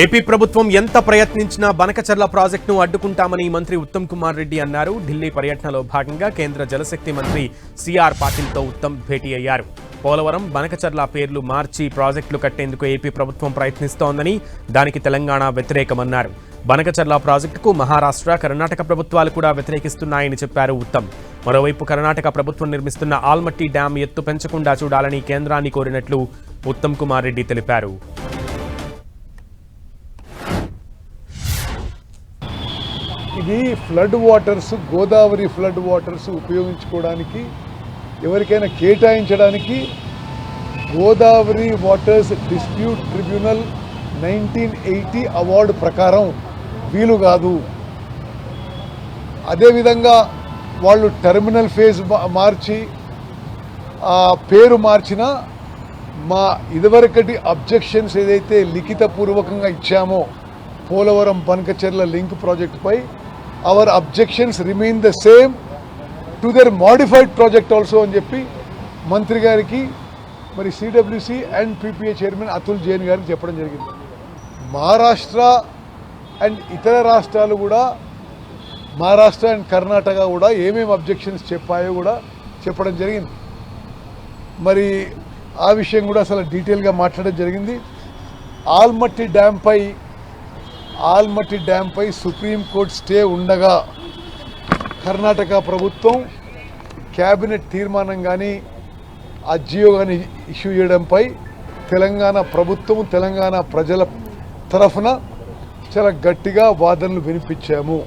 AP ప్రభుత్వం ఎంత ప్రయత్నించినా బనకచర్ల ప్రాజెక్టును అడ్డుకుంటామని మంత్రి ఉత్తమ్ కుమార్ రెడ్డి అన్నారు. ఢిల్లీ పర్యటనలో భాగంగా కేంద్ర జలశక్తి మంత్రి సిఆర్ పాటిల్తో ఉత్తమ్ భేటీ అయ్యారు. పోలవరం బనకచర్ల పేర్లు మార్చి ప్రాజెక్టులు కట్టేందుకు ఏపీ ప్రభుత్వం ప్రయత్నిస్తోందని దానికి తెలంగాణ వ్యతిరేకమన్నారు. బనకచర్ల ప్రాజెక్టుకు మహారాష్ట్ర కర్ణాటక ప్రభుత్వాలు కూడా వ్యతిరేకిస్తున్నాయని చెప్పారు ఉత్తమ్. మరోవైపు కర్ణాటక ప్రభుత్వం నిర్మిస్తున్న ఆల్మట్టి డ్యాం ఎత్తు పెంచకుండా చూడాలని కేంద్రాన్ని కోరినట్లు ఉత్తమ్ కుమార్ రెడ్డి తెలిపారు. ఇది flood waters Godavari flood waters ఉపయోగించుకోవడానికి ఎవరికైనా కేటాయించడానికి Godavari waters dispute tribunal nineteen eighty award ప్రకారం వీలు కాదు. అదేవిధంగా వాళ్ళు టెర్మినల్ ఫేజ్ మార్చి ఆ పేరు మార్చిన మా ఇదివరకటి అబ్జెక్షన్స్ ఏదైతే లిఖితపూర్వకంగా ఇచ్చామో పోలవరం బనకచెర్ల లింక్ ప్రాజెక్టుపై our objections remain the same to the modified project also అని చెప్పి మంత్రి గారికి మరి CWC and PPA chairman Atul Jain గారికి చెప్పడం జరిగింది. మహారాష్ట్ర అండ్ ఇతర రాష్ట్రాలు కూడా మహారాష్ట్ర అండ్ కర్ణాటక కూడా ఏమేమి అబ్జెక్షన్స్ చెప్పాయో కూడా చెప్పడం జరిగింది. మరి ఆ విషయం కూడా అసలు డీటెయిల్గా మాట్లాడడం జరిగింది. ఆల్మట్టి డ్యాంపై ఆల్మట్టి డ్యాంపై సుప్రీంకోర్టు స్టే ఉండగా కర్ణాటక ప్రభుత్వం క్యాబినెట్ తీర్మానం కానీ ఆ జియో కానీ ఇష్యూ చేయడంపై తెలంగాణ ప్రభుత్వం తెలంగాణ ప్రజల తరఫున చాలా గట్టిగా వాదనలు వినిపించాము.